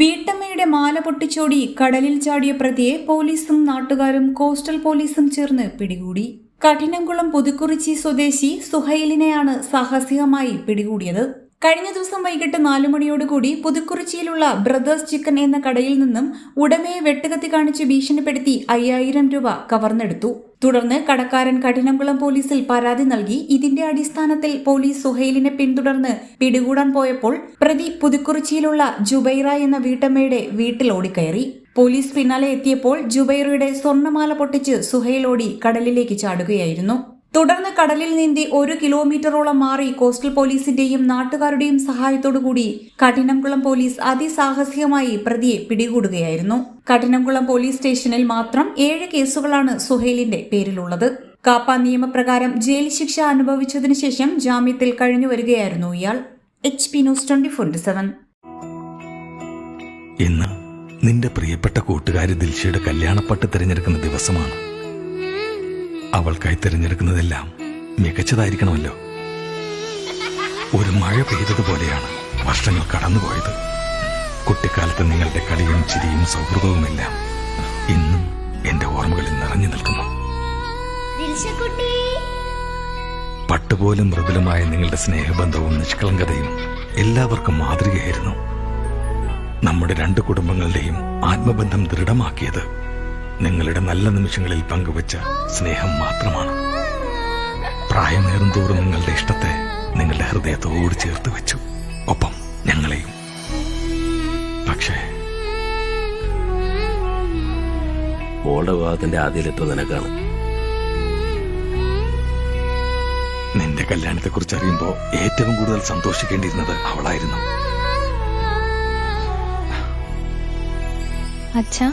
വീട്ടമ്മയുടെ മാല പൊട്ടിച്ചോടി കടലിൽ ചാടിയ പ്രതിയെ പോലീസും നാട്ടുകാരും കോസ്റ്റൽ പോലീസും ചേർന്ന് പിടികൂടി. കഠിനംകുളം പുതുക്കുറിച്ചി സ്വദേശി സുഹൈലിനെയാണ് സാഹസികമായി പിടികൂടിയത്. കഴിഞ്ഞ ദിവസം വൈകിട്ട് നാലു മണിയോടുകൂടി പുതുക്കുറിച്ചിയിലുള്ള ബ്രദേഴ്സ് ചിക്കൻ എന്ന കടയിൽ നിന്നും ഉടമയെ വെട്ടുകത്തി കാണിച്ച് ഭീഷണിപ്പെടുത്തി അയ്യായിരം രൂപ കവർന്നെടുത്തു. തുടർന്ന് കടക്കാരൻ കഠിനംകുളം പോലീസിൽ പരാതി നൽകി. ഇതിന്റെ അടിസ്ഥാനത്തിൽ പോലീസ് സുഹൈലിനെ പിന്തുടർന്ന് പിടികൂടാൻ പോയപ്പോൾ പ്രതി പുതുക്കുറിച്ചിയിലുള്ള ജുബൈറ എന്ന വീട്ടമ്മയുടെ വീട്ടിൽ ഓടിക്കയറി. പോലീസ് പിന്നാലെ എത്തിയപ്പോൾ ജുബൈറയുടെ സ്വർണമാല പൊട്ടിച്ച് സുഹൈൽ ഓടി കടലിലേക്ക് ചാടുകയായിരുന്നു. തുടർന്ന് കടലിൽ നീന്തി ഒരു കിലോമീറ്ററോളം മാറി കോസ്റ്റൽ പോലീസിന്റെയും നാട്ടുകാരുടെയും സഹായത്തോടുകൂടി കഠിനംകുളം പോലീസ് അതിസാഹസികമായി പ്രതിയെ പിടികൂടുകയായിരുന്നു. കഠിനംകുളം പോലീസ് സ്റ്റേഷനിൽ മാത്രം ഏഴ് കേസുകളാണ് സുഹേലിന്റെ പേരിലുള്ളത്. കാപ്പ നിയമപ്രകാരം ജയിൽ ശിക്ഷ അനുഭവിച്ചതിനു ശേഷം ജാമ്യത്തിൽ കഴിഞ്ഞു വരികയായിരുന്നു ഇയാൾ. H P news twenty forty seven. ഇന്ന് നിന്റെ പ്രിയപ്പെട്ട കൂട്ടുകാരി ദിൽഷയുടെ കല്യാണപ്പട്ട് തിരഞ്ഞെടുക്കുന്ന ദിവസമാണ്. അവൾക്കായി തിരഞ്ഞെടുക്കുന്നതെല്ലാം മികച്ചതായിരിക്കണമല്ലോ. ഒരു മഴ പെയ്തതുപോലെയാണ് വർഷങ്ങൾ കടന്നുപോയത്. കുട്ടിക്കാലത്ത് നിങ്ങളുടെ കളിയും ചിരിയും സൗഹൃദവുമെല്ലാം ഇന്നും എന്റെ ഓർമ്മകളിൽ നിറഞ്ഞു നിൽക്കുന്നു. പട്ടുപോലും മൃദുലമായ നിങ്ങളുടെ സ്നേഹബന്ധവും നിഷ്കളങ്കതയും എല്ലാവർക്കും മാതൃകയായിരുന്നു. നമ്മുടെ രണ്ട് കുടുംബങ്ങളുടെയും ആത്മബന്ധം ദൃഢമാക്കിയത് നിങ്ങളുടെ നല്ല നിമിഷങ്ങളിൽ പങ്കുവച്ച സ്നേഹം മാത്രമാണ്. പ്രായമേറും തോറും നിങ്ങളുടെ ഇഷ്ടത്തെ നിങ്ങളുടെ ഹൃദയത്തോട് ചേർത്ത് വെച്ചു. ഒപ്പം ഞങ്ങളെയും. പക്ഷേ മോളുടെ വിവാഹത്തിന്റെ നിനക്കാണ്? നിന്റെ കല്യാണത്തെ കുറിച്ച് അറിയുമ്പോ ഏറ്റവും കൂടുതൽ സന്തോഷിക്കേണ്ടിയിരുന്നത് അവളായിരുന്നു. അച്ഛാ